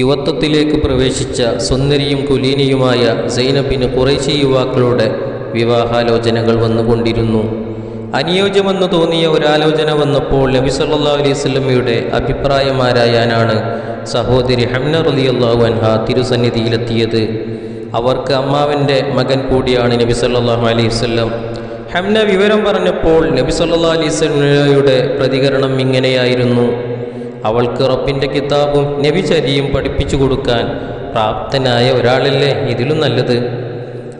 യുവത്വത്തിലേക്ക് പ്രവേശിച്ച സുന്ദരിയും കുലീനിയുമായ സൈനബിന് കുറേശ്ശി യുവാക്കളുടെ വിവാഹാലോചനകൾ വന്നുകൊണ്ടിരുന്നു. അനുയോജ്യമെന്ന് തോന്നിയ ഒരാലോചന വന്നപ്പോൾ നബി സല്ലാ അലൈഹി സ്വലമിയുടെ അഭിപ്രായമാരായാനാണ് സഹോദരി ഹംന റലിയല്ലാഹു അൻഹ തിരുസന്നിധിയിലെത്തിയത്. അവർക്ക് അമ്മാവന്റെ മകൻ കൂടിയാണ് നബി സല്ലാഹു അലൈഹി വല്ലം ഹംന വിവരം പറഞ്ഞപ്പോൾ നബി സല്ലാ അലൈഹി സ്വലമയുടെ പ്രതികരണം ഇങ്ങനെയായിരുന്നു. അവൾക്ക് റബ്ബിന്റെ കിതാബും നബിചരിയും പഠിപ്പിച്ചു കൊടുക്കാൻ പ്രാപ്തനായ ഒരാളല്ലേ ഇതിലും നല്ലത്?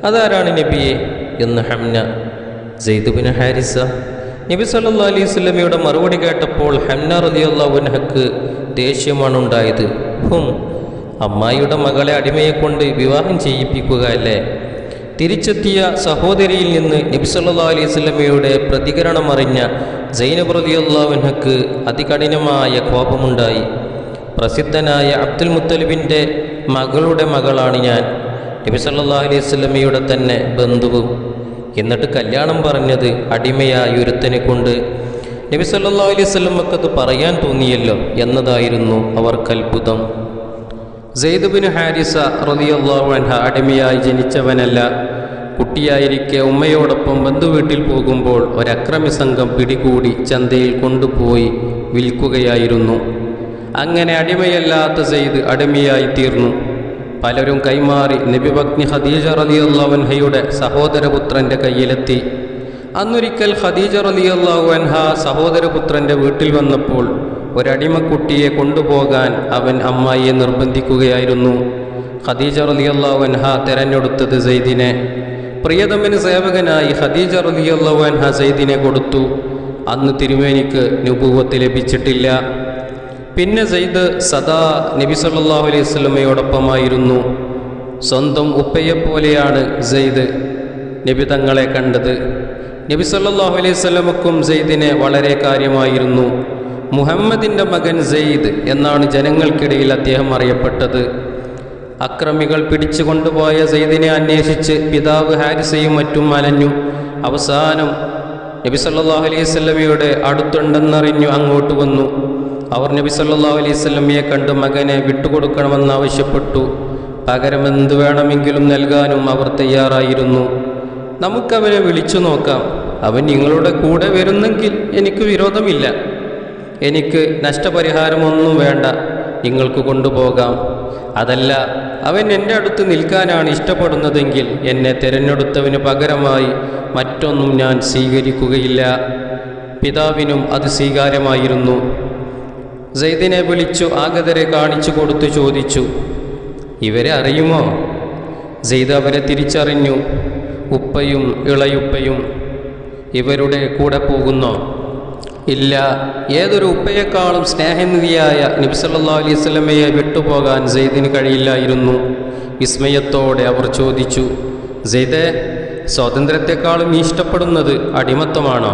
അതാരാണ് നബിയെ എന്ന് ഹംന. ജെയ്ദുബിന് ഹാരിസ. നബി സല്ലാ അലൈഹി സ്വലമിയുടെ മറുപടി കേട്ടപ്പോൾ ഹംന റലിയുള്ളവൻഹക്ക് ദേഷ്യമാണ് ഉണ്ടായത് ഹും അമ്മായിയുടെ മകളെ അടിമയെ കൊണ്ട് വിവാഹം ചെയ്യിപ്പിക്കുക അല്ലേ? തിരിച്ചെത്തിയ സഹോദരിയിൽ നിന്ന് നബി സല്ലാ അലൈഹി സ്വലമയുടെ പ്രതികരണം അറിഞ്ഞ സൈനബ് അതികഠിനമായ കോപമുണ്ടായി. പ്രസിദ്ധനായ അബ്ദുൽ മുത്തലിബിന്റെ മകളുടെ മകളാണ് ഞാൻ. നബി സല്ലാ അലൈഹി സ്വലമയുടെ തന്നെ ബന്ധുവും. എന്നിട്ട് കല്യാണം പറഞ്ഞത് അടിമയായ ഒരുത്തനെ കൊണ്ട്. നബി സല്ലാ അലൈഹി സ്വലമക്കത് പറയാൻ തോന്നിയല്ലോ എന്നതായിരുന്നു അവർക്ക് അത്ഭുതം സെയ്ദുബിന് ഹാരിസ അൻഹ അടിമയായി ജനിച്ചവനല്ല. കുട്ടിയായിരിക്കെ ഉമ്മയോടൊപ്പം ബന്ധുവീട്ടിൽ പോകുമ്പോൾ ഒരക്രമി സംഘം പിടികൂടി ചന്തയിൽ കൊണ്ടുപോയി വിൽക്കുകയായിരുന്നു. അങ്ങനെ അടിമയല്ലാത്ത സെയ്ദ് അടിമയായി തീർന്നു. പലരും കൈമാറി നബിഭഗ്നി ഖദീജ റലിയുള്ളവൻഹയുടെ സഹോദരപുത്രന്റെ കയ്യിലെത്തി. അന്നൊരിക്കൽ ഖദീജ അൻഹ സഹോദരപുത്രന്റെ വീട്ടിൽ വന്നപ്പോൾ ഒരടിമക്കുട്ടിയെ കൊണ്ടുപോകാൻ അവൻ അമ്മായിയെ നിർബന്ധിക്കുകയായിരുന്നു. ഖദീജ റലിയല്ലാഹു തെരഞ്ഞെടുത്തത് സെയ്ദിനെ. പ്രിയതമന് സേവകനായി ഖദീജ റലിയല്ലാഹു സെയ്ദിനെ കൊടുത്തു. അന്ന് തിരുമേനിക്ക് നുപൂവത്ത് ലഭിച്ചിട്ടില്ല. പിന്നെ സെയ്ദ് സദാ നബി സല്ലാഹു അലൈഹി സ്വലമയോടൊപ്പമായിരുന്നു സ്വന്തം ഉപ്പയെപ്പോലെയാണ് സെയ്ദ് നബി തങ്ങളെ കണ്ടത്. നബി സല്ലാഹു അലൈഹി സ്വലമക്കും സെയ്ദിനെ വളരെ കാര്യമായിരുന്നു. മുഹമ്മദിന്റെ മകൻ സെയ്ദ് എന്നാണ് ജനങ്ങൾക്കിടയിൽ അദ്ദേഹം അറിയപ്പെട്ടത്. അക്രമികൾ പിടിച്ചു കൊണ്ടുപോയ സെയ്ദിനെ അന്വേഷിച്ച് പിതാവ് ഹാരിസയും മറ്റും അലഞ്ഞു. അവസാനം നബി സല്ലല്ലാഹു അലൈഹി അടുത്തുണ്ടെന്നറിഞ്ഞു അങ്ങോട്ട് വന്നു. അവർ നബി സല്ലല്ലാഹു അലൈഹി കണ്ട് മകനെ വിട്ടുകൊടുക്കണമെന്ന് ആവശ്യപ്പെട്ടു. പകരം എന്തു വേണമെങ്കിലും നൽകാനും അവർ തയ്യാറായിരുന്നു. നമുക്കവനെ വിളിച്ചു നോക്കാം. അവൻ നിങ്ങളുടെ കൂടെ വരുന്നെങ്കിൽ എനിക്ക് വിരോധമില്ല. എനിക്ക് നഷ്ടപരിഹാരമൊന്നും വേണ്ട. നിങ്ങൾക്ക് കൊണ്ടുപോകാം. അതല്ല അവൻ എന്റെ അടുത്ത് നിൽക്കാനാണ് ഇഷ്ടപ്പെടുന്നതെങ്കിൽ എന്നെ തിരഞ്ഞെടുത്തവന് പകരമായി മറ്റൊന്നും ഞാൻ സ്വീകരിക്കുകയില്ല. പിതാവിനും അത് സ്വീകാര്യമായിരുന്നു. സെയ്ദിനെ വിളിച്ചു ആഗതരെ കാണിച്ചു കൊടുത്തു ചോദിച്ചു ഇവരെ അറിയുമോ? സെയ്ദ് അവരെ തിരിച്ചറിഞ്ഞു ഉപ്പയും ഇളയുപ്പയും ഇവരുടെ കൂടെ പോകുന്നോ? ഇല്ല. ഏതൊരു ഉപ്പയെക്കാളും സ്നേഹനിധിയായ നബിസല്ലാ അലൈഹി സ്വലമയെ വിട്ടുപോകാൻ സെയ്ദിന് കഴിയില്ലായിരുന്നു. വിസ്മയത്തോടെ അവർ ചോദിച്ചു സെയ്ദെ സ്വാതന്ത്ര്യത്തെക്കാളും ഇഷ്ടപ്പെടുന്നത് അടിമത്തമാണോ?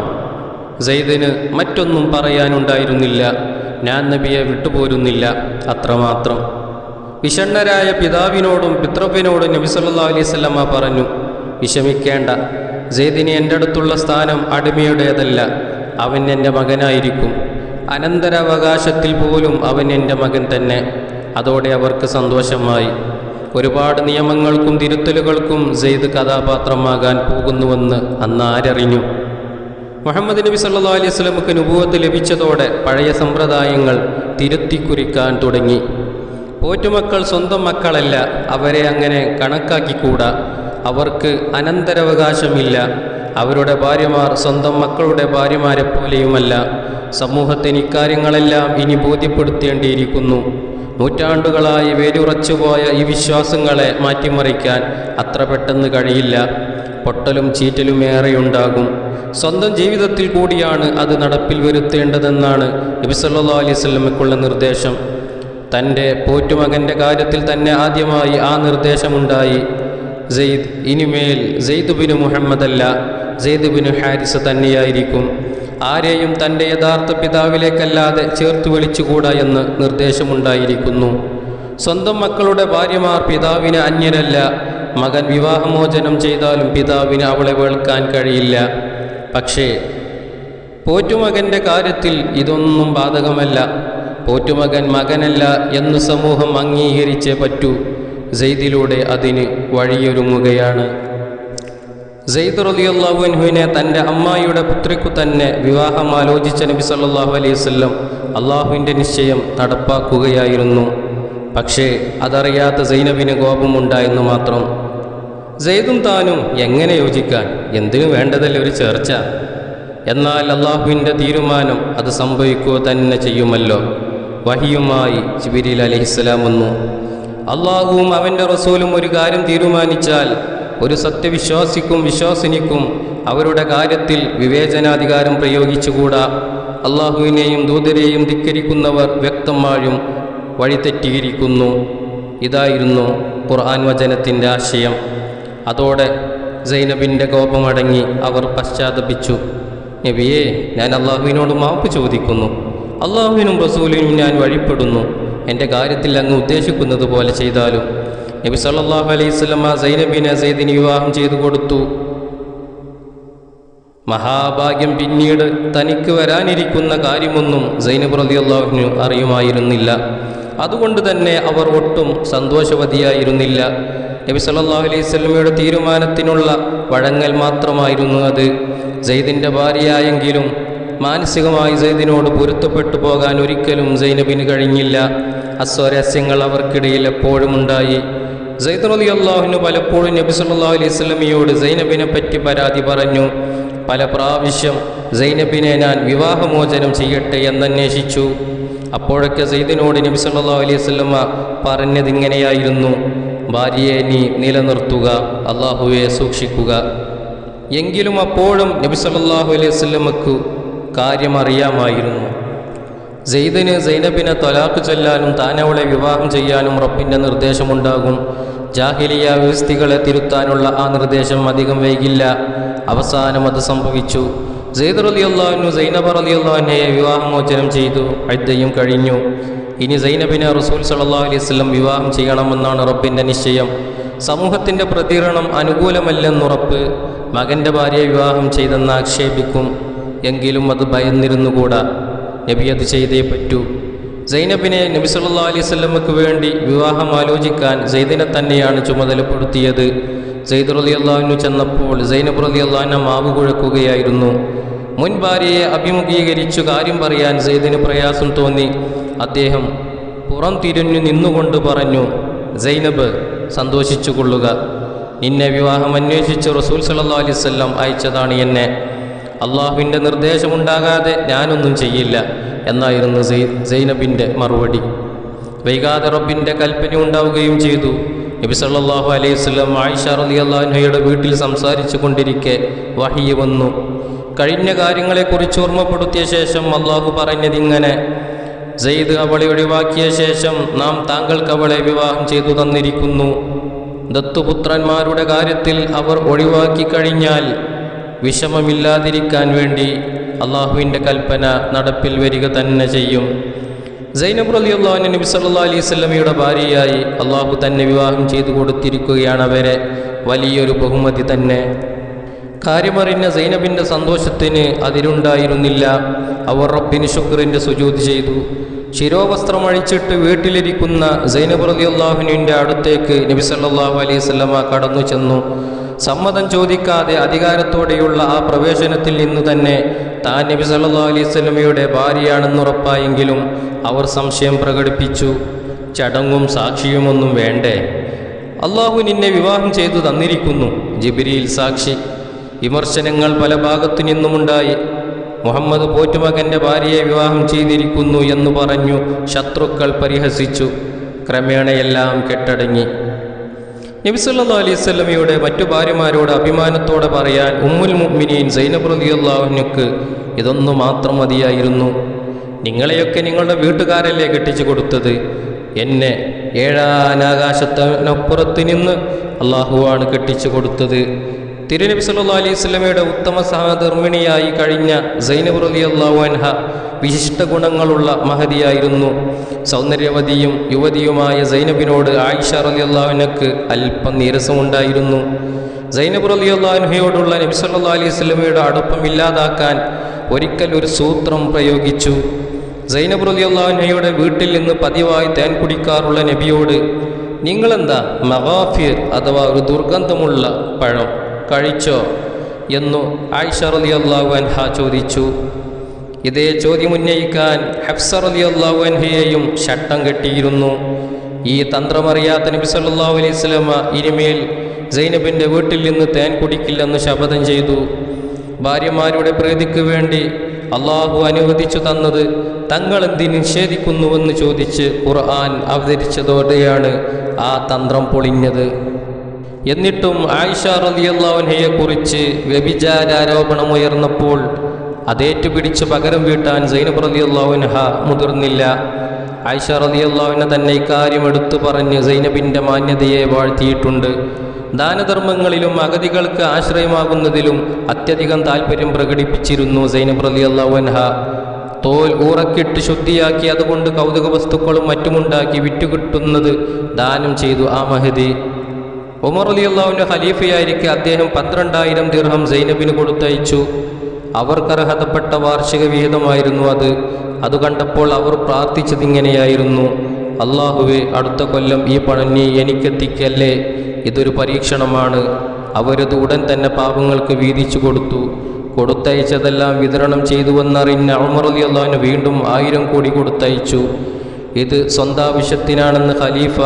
സെയ്ദിന് മറ്റൊന്നും പറയാനുണ്ടായിരുന്നില്ല. ഞാൻ നബിയെ വിട്ടുപോരുന്നില്ല അത്രമാത്രം. വിഷണ്ണരായ പിതാവിനോടും പിതൃപ്പിനോടും നബിസല്ലാ അലൈഹി സ്വലമ പറഞ്ഞു വിഷമിക്കേണ്ട. സെയ്ദിന് എന്റെ അടുത്തുള്ള സ്ഥാനം അടിമയുടേതല്ല. അവൻ എന്റെ മകനായിരിക്കും. അനന്തരാവകാശത്തിൽ പോലും അവൻ എന്റെ മകൻ തന്നെ. അതോടെ അവർക്ക് സന്തോഷമായി. ഒരുപാട് നിയമങ്ങൾക്കും തിരുത്തലുകൾക്കും സെയ്ദ് കഥാപാത്രമാകാൻ പോകുന്നുവെന്ന് അന്ന് ആരറിഞ്ഞു. മുഹമ്മദ് നബി സല്ലാ അലൈഹി സ്വലമുക്ക് അനുഭവത്ത് ലഭിച്ചതോടെ പഴയ സമ്പ്രദായങ്ങൾ തിരുത്തിക്കുറിക്കാൻ തുടങ്ങി. പോറ്റുമക്കൾ സ്വന്തം മക്കളല്ല അവരെ അങ്ങനെ കണക്കാക്കിക്കൂടാ. അവർക്ക് അനന്തരാവകാശമില്ല. അവരുടെ ഭാര്യമാർ സ്വന്തം മക്കളുടെ ഭാര്യമാരെ പോലെയുമല്ല. സമൂഹത്തിന് ഇക്കാര്യങ്ങളെല്ലാം ഇനി ബോധ്യപ്പെടുത്തേണ്ടിയിരിക്കുന്നു. നൂറ്റാണ്ടുകളായി വേരുറച്ചുപോയ ഈ വിശ്വാസങ്ങളെ മാറ്റിമറിക്കാൻ അത്ര പെട്ടെന്ന് കഴിയില്ല. പൊട്ടലും ചീറ്റലും ഏറെയുണ്ടാകും. സ്വന്തം ജീവിതത്തിൽ കൂടിയാണ് അത് നടപ്പിൽ വരുത്തേണ്ടതെന്നാണ് നബി അലൈവല്ലമയ്ക്കുള്ള നിർദ്ദേശം. തന്റെ പോറ്റുമകന്റെ കാര്യത്തിൽ തന്നെ ആദ്യമായി ആ നിർദ്ദേശമുണ്ടായി. സെയ്ദ് ഇനിമേൽ സെയ്ദ് ബിന് മുഹമ്മദ് അല്ല സെയ്ദ് ബിന് ഹാരിസ് തന്നെയായിരിക്കും. ആരെയും തന്റെ യഥാർത്ഥ പിതാവിലേക്കല്ലാതെ ചേർത്ത് വിളിച്ചുകൂടാ എന്ന് നിർദ്ദേശമുണ്ടായിരിക്കുന്നു. സ്വന്തം മക്കളുടെ ഭാര്യമാർ പിതാവിന് അന്യരല്ല. മകൻ വിവാഹമോചനം ചെയ്താലും പിതാവിന് അവളെ വെളുക്കാൻ കഴിയില്ല. പക്ഷേ പോറ്റുമകന്റെ കാര്യത്തിൽ ഇതൊന്നും ബാധകമല്ല. പോറ്റുമകൻ മകനല്ല എന്ന് സമൂഹം അംഗീകരിച്ചേ പറ്റൂ. സെയ്ദിലൂടെ അതിന് വഴിയൊരുങ്ങുകയാണ്. സെയ്ദ് റലിയല്ലാഹുവിനെ തന്റെ അമ്മായിയുടെ പുത്രിക്കു തന്നെ വിവാഹം ആലോചിച്ച നബി സല്ലാഹു അലൈഹി വസല്ലം അള്ളാഹുവിന്റെ നിശ്ചയം നടപ്പാക്കുകയായിരുന്നു. പക്ഷേ അതറിയാത്ത സൈനബിന് കോപമുണ്ടായെന്ന് മാത്രം. സെയ്ദും താനും എങ്ങനെ യോജിക്കാൻ? എന്തിനു വേണ്ടതല്ല ഒരു ചേർച്ച? എന്നാൽ അള്ളാഹുവിന്റെ തീരുമാനം അത് സംഭവിക്കുക തന്നെ ചെയ്യുമല്ലോ. വഹിയുമായി ജിബിരിൽ അലഹിസ്സലാം വന്നു. അള്ളാഹുവും അവന്റെ റസൂലും ഒരു കാര്യം തീരുമാനിച്ചാൽ ഒരു സത്യവിശ്വാസിക്കും വിശ്വാസിനിക്കും അവരുടെ കാര്യത്തിൽ വിവേചനാധികാരം പ്രയോഗിച്ചുകൂടാ. അള്ളാഹുവിനെയും ദൂതരെയും ധിക്കരിക്കുന്നവർ വ്യക്തമായും വഴിതെറ്റിയിരിക്കുന്നു. ഇതായിരുന്നു ഖുർആൻ വചനത്തിന്റെ ആശയം. അതോടെ സൈനബിന്റെ കോപമടങ്ങി അവർ പശ്ചാത്തപിച്ചു. നബിയെ ഞാൻ അള്ളാഹുവിനോട് മാപ്പ് ചോദിക്കുന്നു. അള്ളാഹുവിനും റസൂലിനും ഞാൻ വഴിപ്പെടുന്നു. എന്റെ കാര്യത്തിൽ അങ്ങ് ഉദ്ദേശിക്കുന്നത് പോലെ ചെയ്താലും നബി സല്ലാഹു അലൈഹി സൈനബിനെ സൈദിന് വിവാഹം ചെയ്തു കൊടുത്തു. മഹാഭാഗ്യം പിന്നീട് തനിക്ക് വരാനിരിക്കുന്ന കാര്യമൊന്നും സൈനബ് റളിയല്ലാഹുവിനു അറിയുമായിരുന്നില്ല. അതുകൊണ്ട് തന്നെ അവർ ഒട്ടും സന്തോഷവതിയായിരുന്നില്ല. നബി സല്ലാഹു അലൈഹി വസല്ലമയുടെ തീരുമാനത്തിനുള്ള വഴങ്ങൽ മാത്രമായിരുന്നു അത്. സെയ്ദിന്റെ ഭാര്യയായെങ്കിലും മാനസികമായി സെയ്ദിനോട് പൊരുത്തപ്പെട്ടു പോകാൻ ഒരിക്കലും സൈനബിന് കഴിഞ്ഞില്ല. അസ്വരസ്യങ്ങൾ അവർക്കിടയിൽ എപ്പോഴും റലി അള്ളാഹുവിന് പലപ്പോഴും നബി സല്ലാ അലൈഹി സ്വലമിയോട് സൈനബിനെ പറ്റി പരാതി പറഞ്ഞു. പല പ്രാവശ്യം സൈനബിനെ ഞാൻ വിവാഹമോചനം ചെയ്യട്ടെ എന്നന്വേഷിച്ചു. അപ്പോഴൊക്കെ സെയ്ദിനോട് നബി സല്ലാ അലൈഹി വസല്ലമ പറഞ്ഞതിങ്ങനെയായിരുന്നു ഭാര്യയെ നീ നിലനിർത്തുക അള്ളാഹുവെ സൂക്ഷിക്കുക. എങ്കിലും അപ്പോഴും നബി സല്ലാഹു അലൈഹി വസല്ലമക്ക് കാര്യം അറിയാമായിരുന്നു സെയ്ദിന് സൈനബിനെ തൊലാക്ക് ചൊല്ലാനും താനവളെ വിവാഹം ചെയ്യാനും റബ്ബിന്റെ നിർദ്ദേശമുണ്ടാകും. ജാഹിലിയ വ്യവസ്ഥികളെ തിരുത്താനുള്ള ആ നിർദ്ദേശം അധികം വൈകില്ല. അവസാനം അത് സംഭവിച്ചു. സെയ്ദ് റലിയുള്ളവനു സൈനബ് റലിയുള്ളവനെയെ വിവാഹമോചനം ചെയ്തു. അദ്ദേഹം കഴിഞ്ഞു. ഇനി സൈനബിനെ റസൂൽ സല്ലല്ലാഹു അലൈഹി വസല്ലം വിവാഹം ചെയ്യണമെന്നാണ് റബ്ബിന്റെ നിശ്ചയം. സമൂഹത്തിന്റെ പ്രതികരണം അനുകൂലമല്ലെന്നുറപ്പ് മകന്റെ ഭാര്യയെ വിവാഹം ചെയ്തെന്ന് ആക്ഷേപിക്കും. എങ്കിലും അത് ഭയന്നിരുന്നുകൂടാ. നബി അത് ചെയ്തേ പറ്റൂ. സൈനബിനെ നബി സല്ലാ അലൈഹി വസല്ലമക്ക് വേണ്ടി വിവാഹം ആലോചിക്കാൻ സൈദിനെ തന്നെയാണ് ചുമതലപ്പെടുത്തിയത്. സൈദ് റലി അള്ളാഹുനു ചെന്നപ്പോൾ സൈനബ് റലി അള്ളാഹിനെ മാവ് കുഴക്കുകയായിരുന്നു. മുൻ ഭാര്യയെ അഭിമുഖീകരിച്ചു കാര്യം പറയാൻ സെയ്ദിന് പ്രയാസം തോന്നി. അദ്ദേഹം പുറം തിരിഞ്ഞു നിന്നുകൊണ്ട് പറഞ്ഞു സൈനബ് സന്തോഷിച്ചു കൊള്ളുക നിന്നെ വിവാഹം അന്വേഷിച്ച് റസൂൽ സല്ലാ അലൈവല്ലം അയച്ചതാണ് എന്നെ. അള്ളാഹുവിന്റെ നിർദ്ദേശമുണ്ടാകാതെ ഞാനൊന്നും ചെയ്യില്ല എന്നായിരുന്നു സൈനബിന്റെ മറുപടി. വൈകാതെ റബ്ബിന്റെ കൽപ്പന ഉണ്ടാവുകയും ചെയ്തു. നബി സല്ലാഹു അലൈഹി സ്വലം ആയിഷ റലി അള്ളാഹുഹയുടെ വീട്ടിൽ സംസാരിച്ചു കൊണ്ടിരിക്കെ വഹിയ വന്നു. കഴിഞ്ഞ കാര്യങ്ങളെക്കുറിച്ച് ഓർമ്മപ്പെടുത്തിയ ശേഷം അള്ളാഹു പറഞ്ഞതിങ്ങനെ സെയ്ദ് അവളെ ഒഴിവാക്കിയ ശേഷം നാം താങ്കൾക്ക് അവളെ വിവാഹം ചെയ്തു തന്നിരിക്കുന്നു. ദത്തുപുത്രന്മാരുടെ കാര്യത്തിൽ അവർ ഒഴിവാക്കി കഴിഞ്ഞാൽ വിഷമമില്ലാതിരിക്കാൻ വേണ്ടി അള്ളാഹുവിന്റെ കൽപ്പന നടപ്പിൽ വരിക തന്നെ ചെയ്യും. സൈനബ് അള്ളാഹു നബി സല്ലാ അലൈഹി സ്വലമിയുടെ ഭാര്യയായി അള്ളാഹു തന്നെ വിവാഹം ചെയ്തു കൊടുത്തിരിക്കുകയാണ് അവരെ വലിയൊരു ബഹുമതി തന്നെ. കാര്യമറിഞ്ഞ സൈനബിന്റെ സന്തോഷത്തിന് അതിരുണ്ടായിരുന്നില്ല. അവർ റബ്ബിന് ശുക്രിന്റെ സുജൂത് ചെയ്തു. ശിരോവസ്ത്രം അഴിച്ചിട്ട് വീട്ടിലിരിക്കുന്ന സൈനബ് അള്ളാഹുനുവിന്റെ അടുത്തേക്ക് നബി സല്ലല്ലാഹു അലൈഹി സ്വലമ കടന്നു ചെന്നു. സമ്മതം ചോദിക്കാതെ അധികാരത്തോടെയുള്ള ആ പ്രവേശനത്തിൽ നിന്ന് തന്നെ താൻ നബി സല്ലാ അലൈഹി സ്വലമയുടെ ഭാര്യയാണെന്ന് ഉറപ്പായെങ്കിലും അവർ സംശയം പ്രകടിപ്പിച്ചു. ചടങ്ങും സാക്ഷിയുമൊന്നും വേണ്ടേ? അള്ളാഹു നിന്നെ വിവാഹം ചെയ്തു തന്നിരിക്കുന്നു. ജിബിരിയിൽ സാക്ഷി. വിമർശനങ്ങൾ പല ഭാഗത്തു നിന്നുമുണ്ടായി. മുഹമ്മദ് പോറ്റുമകന്റെ ഭാര്യയെ വിവാഹം ചെയ്തിരിക്കുന്നു എന്ന് പറഞ്ഞു ശത്രുക്കൾ പരിഹസിച്ചു. ക്രമേണയെല്ലാം കെട്ടടങ്ങി. നബിസല്ലാ അലൈഹി സ്വലമയുടെ മറ്റു ഭാര്യമാരോട് അഭിമാനത്തോടെ പറയാൻ ഉമ്മുൽ മുഅ്മിനീൻ സൈനബ് ഇതൊന്നു മാത്രം മതിയായിരുന്നു. നിങ്ങളെയൊക്കെ നിങ്ങളുടെ വീട്ടുകാരല്ലേ കെട്ടിച്ചു കൊടുത്തത്? എന്നെ ഏഴാനാകാശത്തിനപ്പുറത്ത് നിന്ന് അള്ളാഹുവാണ് കെട്ടിച്ചു കൊടുത്തത്. തിരുനബി സല്ലല്ലാഹു അലൈഹി സ്വലമയുടെ ഉത്തമ സഹധർമ്മിണിയായി കഴിഞ്ഞ സൈനബ് റളിയല്ലാഹു അൻഹ വിശിഷ്ട ഗുണങ്ങളുള്ള മഹതിയായിരുന്നു. സൗന്ദര്യവതിയും യുവതിയുമായ സൈനബിനോട് ആയിഷ റളിയല്ലാഹുവിനക്ക് അല്പം നീരസമുണ്ടായിരുന്നു. സൈനബ് റളിയല്ലാഹുനഹയോടുള്ള നബി സല്ലല്ലാഹു അലൈഹി സ്വലമയുടെ അടുപ്പം ഇല്ലാതാക്കാൻ ഒരിക്കൽ ഒരു സൂത്രം പ്രയോഗിച്ചു. സൈനബ് അൻഹയുടെ വീട്ടിൽ നിന്ന് പതിവായി തേൻ കുടിക്കാറുള്ള നബിയോട് നിങ്ങളെന്താ മഹാഫിർ അഥവാ ഒരു ദുർഗന്ധമുള്ള പഴം കഴിച്ചോ എന്നു ആയിഷ അള്ളാഹു അൻഹ ചോദിച്ചു. ഇതേ ചോദ്യം ഉന്നയിക്കാൻ ഹഫ്സർ അലി അള്ളാഹു അൻഹയെയും ശട്ടം കെട്ടിയിരുന്നു. ഈ തന്ത്രമറിയാത്ത നബി സല്ലല്ലാഹു അലൈഹി സ്വലമ ഇനിമേൽ സൈനബിന്റെ വീട്ടിൽ നിന്ന് തേൻ കുടിക്കില്ലെന്ന് ശപഥം ചെയ്തു. ഭാര്യമാരുടെ പ്രീതിക്ക് വേണ്ടി അള്ളാഹു അനുവദിച്ചു തന്നത് തങ്ങൾ എന്തിന് നിഷേധിക്കുന്നുവെന്ന് ചോദിച്ച് ഖുർആൻ അവതരിച്ചതോടെയാണ് ആ തന്ത്രം പൊളിഞ്ഞത്. എന്നിട്ടും ആയിഷ റലിയല്ലാവൻഹയെ കുറിച്ച് ഉയർന്നപ്പോൾ അതേറ്റുപിടിച്ച് പകരം വീട്ടാൻ സൈനബ് റലിയല്ലാവൻഹ മുതിർന്നില്ല. ആയിഷ റലിയല്ലാവിനെ തന്നെ ഇക്കാര്യം എടുത്തു പറഞ്ഞ് സൈനബിന്റെ മാന്യതയെ വാഴ്ത്തിയിട്ടുണ്ട്. ദാനധർമ്മങ്ങളിലും അഗതികൾക്ക് ആശ്രയമാകുന്നതിലും അത്യധികം താല്പര്യം പ്രകടിപ്പിച്ചിരുന്നു സൈനബ് റലിയല്ലാവൻഹ തോൽ ഊറക്കിട്ട് ശുദ്ധിയാക്കി അതുകൊണ്ട് കൗതുക വസ്തുക്കളും മറ്റുമുണ്ടാക്കി വിറ്റുകിട്ടുന്നത് ദാനം ചെയ്തു ആ മഹദി ഉമർ അലി അള്ളാഹുവിന്റെ ഖലീഫയായിരിക്കെ അദ്ദേഹം പന്ത്രണ്ടായിരം ദിർഹം സൈനബിന് കൊടുത്തയച്ചു. അവർക്കർഹതപ്പെട്ട വാർഷിക വിഹിതമായിരുന്നു അത്. അത് കണ്ടപ്പോൾ അവർ പ്രാർത്ഥിച്ചതിങ്ങനെയായിരുന്നു. അള്ളാഹുവെ അടുത്ത കൊല്ലം ഈ പണം നീ എനിക്കെത്തിക്കല്ലേ? ഇതൊരു പരീക്ഷണമാണ്. അവരത് ഉടൻ തന്നെ പാപങ്ങൾക്ക് വീതിച്ചു കൊടുത്തു. കൊടുത്തയച്ചതെല്ലാം വിതരണം ചെയ്തുവെന്നറിഞ്ഞ ഉമർ അലി അള്ളാഹുവിന് വീണ്ടും ആയിരം കോടി കൊടുത്തയച്ചു. ഇത് സ്വന്താവശ്യത്തിനാണെന്ന് ഖലീഫ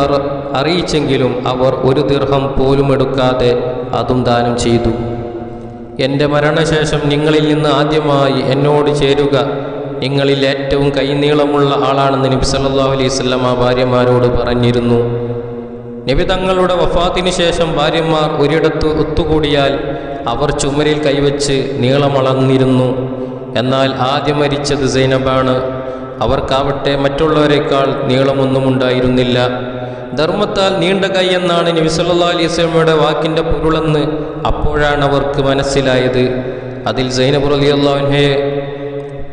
അറിയിച്ചെങ്കിലും അവർ ഒരു ദീർഘം പോലും എടുക്കാതെ അതും ദാനം ചെയ്തു. എന്റെ മരണശേഷം നിങ്ങളിൽ നിന്ന് ആദ്യമായി എന്നോട് ചേരുക. നിങ്ങളിൽ ഏറ്റവും കൈനീളമുള്ള ആളാണെന്ന് നബി സല്ലല്ലാഹു അലൈഹി വസല്ലമ ഭാര്യമാരോട് പറഞ്ഞിരുന്നു. നബി തങ്ങളുടെ വഫാത്തിന് ശേഷം ഭാര്യമാർ ഒരിടത്ത് ഒത്തുകൂടിയാൽ അവർ ചുമരിൽ കൈവച്ച് നീളമളന്നിരുന്നു. എന്നാൽ ആദ്യം മരിച്ചത് സൈനബാണ്. അവർക്കാവട്ടെ മറ്റുള്ളവരെക്കാൾ നീളമൊന്നും ഉണ്ടായിരുന്നില്ല. ധർമ്മത്താൽ നീണ്ട കൈ എന്നാണ് നബി സല്ലല്ലാഹു അലൈഹി വസല്ലമയുടെ വാക്കിന്റെ പൊരുളെന്ന് അപ്പോഴാണ് അവർക്ക് മനസ്സിലായത്. അതിൽ സൈനബ് അള്ളാഹുഹയെ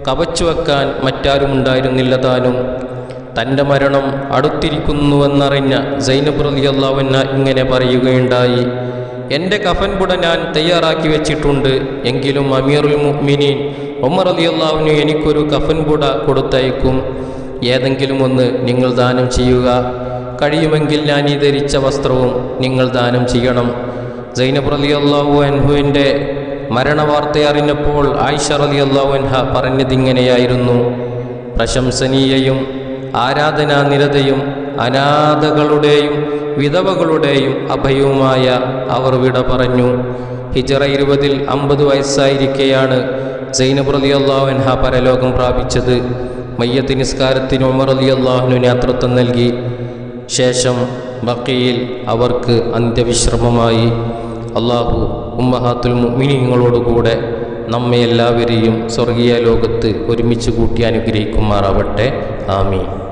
കവച്ചു വെക്കാൻ മറ്റാരും ഉണ്ടായിരുന്നില്ല താനും. തന്റെ മരണം അടുത്തിരിക്കുന്നുവെന്നറിഞ്ഞ സൈനബ് റളിയല്ലാഹുവിന ഇങ്ങനെ പറയുകയുണ്ടായി. എന്റെ കഫൻപുട ഞാൻ തയ്യാറാക്കി വെച്ചിട്ടുണ്ട്. എങ്കിലും അമീറുൽ മുഅ്മിനീൻ ഉമർ റളിയല്ലാഹുവിന് എനിക്കൊരു കൂട കൊടുത്തയക്കും. ഏതെങ്കിലും ഒന്ന് നിങ്ങൾ ദാനം ചെയ്യുക. കഴിയുമെങ്കിൽ ഞാൻ ഈ ധരിച്ച വസ്ത്രവും നിങ്ങൾ ദാനം ചെയ്യണം. സൈനബ് അള്ളാഹു അൻഹുവിന്റെ മരണവാർത്ത അറിഞ്ഞപ്പോൾ ആയിഷ റളിയല്ലാഹു അൻഹ പറഞ്ഞതിങ്ങനെയായിരുന്നു പ്രശംസനീയയും ആരാധനാനിരതയും അനാഥകളുടെയും വിധവകളുടെയും അഭയവുമായ അവർ വിട പറഞ്ഞു. ഹിജറ ഇരുപതിൽ അമ്പത് വയസ്സായിരിക്കെയാണ് സൈനബ് റലി അൻഹ പരലോകം പ്രാപിച്ചത് മയ്യത്ത് നിസ്കാരത്തിന് ഉമർ അലി അള്ളാഹുനു നേതൃത്വം നൽകി. ശേഷം ബക്കയിൽ അവർക്ക് അന്ത്യവിശ്രമമായി. അള്ളാഹു ഉമ്മഹാത്തുൽ മുഅ്മിനീങ്ങളോടുകൂടെ നമ്മെ എല്ലാവരെയും സ്വർഗീയ ലോകത്ത് ഒരുമിച്ച് കൂട്ടി അനുഗ്രഹിക്കുമാറാവട്ടെ. ആമീൻ.